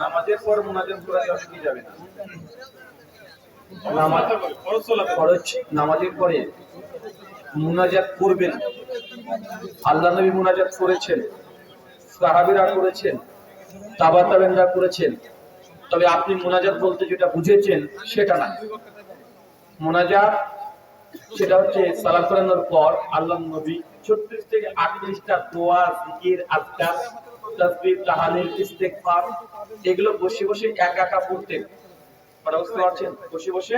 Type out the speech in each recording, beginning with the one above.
নামাজের পর মোনাজাত করা কি যাবে খরচ নামাজের পরে মুনাজাত করবেন আল্লাহ নবী মুনাজাত করেছেন, সাহাবীরা করেছেন করেছেন। তবে আপনি মুনাজাত বলতে যেটা বুঝেছেন সেটা না। মুনাজাত সেটা হচ্ছে সালাম ফেরানোর পর আল্লাহ নবী ছত্রিশ থেকে আটত্রিশটা দোয়া, জিকির তাসবিহ, তাহালিল, ইস্তেগফার, এগুলো বসে বসে একা একা পড়তেন। মানে বুঝতে পারছেন? বসে বসে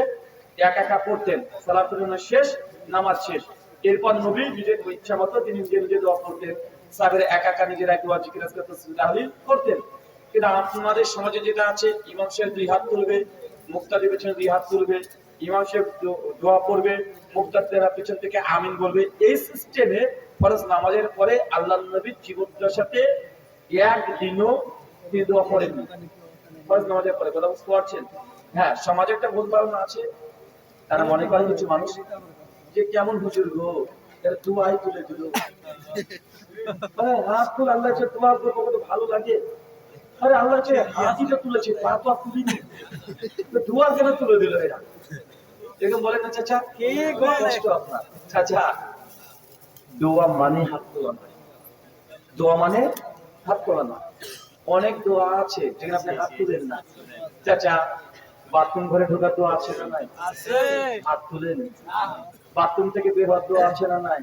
একা একা পড়তেন। ফেরানো শেষ, নামাজ শেষ। এরপর নবী নিজের ইচ্ছা মতো তিনি নিজে নিজে দোয়া করতেন। সাহেবের একা একা নিজের এক দোয়া জিকির তাসবিহ, তাহালিল করতেন। কিন্তু আমাদের সমাজে যেটা আছে, ইমাম সাহেব দুই হাত তুলবে মুক্তাদি পেছনে দুই হাত তুলবে, ইমাম সাহেব দোয়া পড়বে মুক্তাদিরা পেছন থেকে আমিন বলবে। এই সিস্টেমে ফরজ নামাজের পরে আল্লাহ নবীর জীবনটার সাথে একদিনও তিনি দোয়া পড়েননি ফরজ নামাজের পরে কথা বুঝতে পারছেন? হ্যাঁ সমাজে একটা ভুল ধারণা আছে। তারা মনে করে কিছু মানুষ, যে কেমন হুজুর হ্যাঁ বলে হাত দোয়া মানে হাত তোলা না। অনেক দোয়া আছে যেখানে আপনি হাত তুলেন না। চাচা বাথরুম ঘরে ঢোকার দোয়া আছে না নাই? হাত তুলেন। বাথরুম থেকে বের হওয়ার দোয়া আছে না নাই?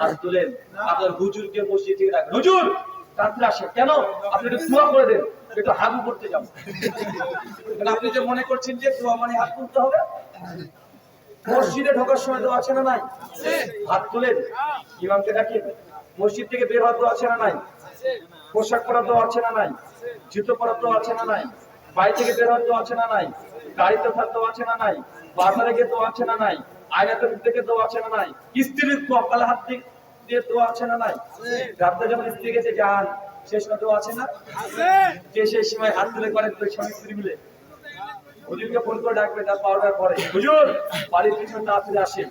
হাত তুলেন। আপনার হুজুরকে বসিয়ে দিয়ে রাখেন হুজুর! আসেন কেন? আপনি একটু দোয়া করে দেন। একটু হাগু করতে যাব আপনি যে মনে করছেন যে দোয়া মানে হাত তুলতে হবে? মসজিদে ঢোকার সময় তো আছে না নাই? হাত তুলেন। ইমামকে ডাকেন মসজিদ থেকে বের হওয়ার তো আছে না নাই? পোশাক পরা তো আছে না নাই? জুতো পরা তো আছে না নাই? বাড়ি থেকে বের তো আছে না নাই? গাড়িতে থাকতে আছে না নাই? বাজারে গিয়ে তো আছে না নাই? আয়নাতে থেকে তো আছে না নাই? স্ত্রীর কপাল হাত দিয়ে তো আছে না নাই? রাত্রে যখন স্ত্রী গেছে যান সে সময় তো আছে না? যে সেই সময় হাত তুলে করেন তো স্বামী স্ত্রী মিলে। হুজুরকে ফোন করে ডাকবে তার পাওয়ার পরে। হুজুর! বাড়ির পিছনে তাড়াতাড়ি আসেন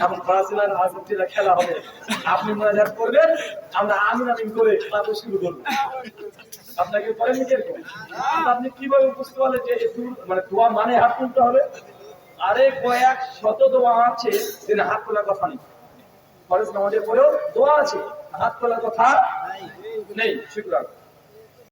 এখন ব্রাজিল আর আর্জেন্টিনা খেলা হবে। আপনি মজার করবেন আমরা আমিন আমিন করে খেলা শুরু করব। আপনাকে পরে নিজের আপনি কীভাবে বুঝতে পারলেন যে মানে দোয়া মানে হাত তুলতে হবে? আরে কয়েক শত দোয়া আছে যেটা হাত তোলার কথা নেই। ফরেস্ট নামাজের পরেও দোয়া আছে হাত তোলার কথা নেই। শুক্রান।